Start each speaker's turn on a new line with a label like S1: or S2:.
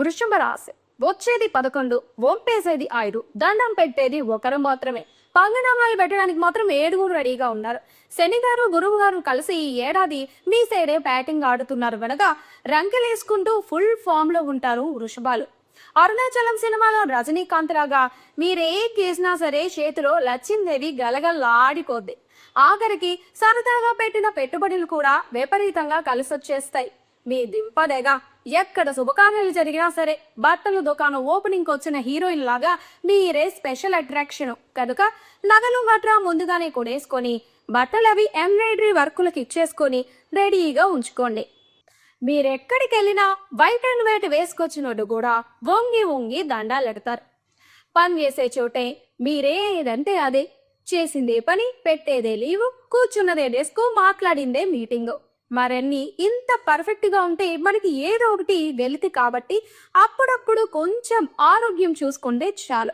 S1: వృషభ రాశి వచ్చేది పదకొండు వంపేసేది ఐదు దండం పెట్టేది ఒకరు మాత్రమే. పంగనామాలు పెట్టడానికి మాత్రం ఏడుగురు రెడీగా ఉన్నారు. శని గారు గురువు గారు కలిసి ఈ ఏడాది మీ సైడే బ్యాటింగ్ ఆడుతున్నారు కనుక రంకెలేసుకుంటూ ఫుల్ ఫామ్లో ఉంటారు వృషభాలు. అరుణాచలం సినిమాలో రజనీకాంత్ లాగా మీరే కేసినా సరే చేతిలో లచ్చిందేవి గలగల్లాడిపోద్ది ఆఖరికి సరదాగా పెట్టిన పెట్టుబడులు కూడా విపరీతంగా కలిసొచ్చేస్తాయి. మీ దింపదేగా. ఎక్కడ శుభకార్యాలు జరిగినా సరే బట్టల దుకాణం ఓపెనింగ్ వచ్చిన హీరోయిన్ లాగా మీరే స్పెషల్ అట్రాక్షన్. కనుక నగలు గట్రా ముందుగానే కొనేసుకొని బట్టలు అవి ఎంబ్రాయిడరీ వర్కులకు ఇచ్చేసుకొని రెడీగా ఉంచుకోండి. మీరెక్కడికి వెళ్ళినా వైట్ అండ్ వైట్ వేసుకొచ్చినోడు కూడా వంగి వంగి దండాలెడతారు పని చేసే చోటే మీరేదంటే అదే. చేసిందే పని పెట్టేదే లీవు కూర్చున్నదే డెస్క్ మాట్లాడిందే మీటింగ్. మరన్నీ? ఇంత పర్ఫెక్ట్గా ఉంటే మనకి ఏదో ఒకటి వెలితి కాబట్టి అప్పుడప్పుడు కొంచెం ఆరోగ్యం చూసుకుంటే చాలు.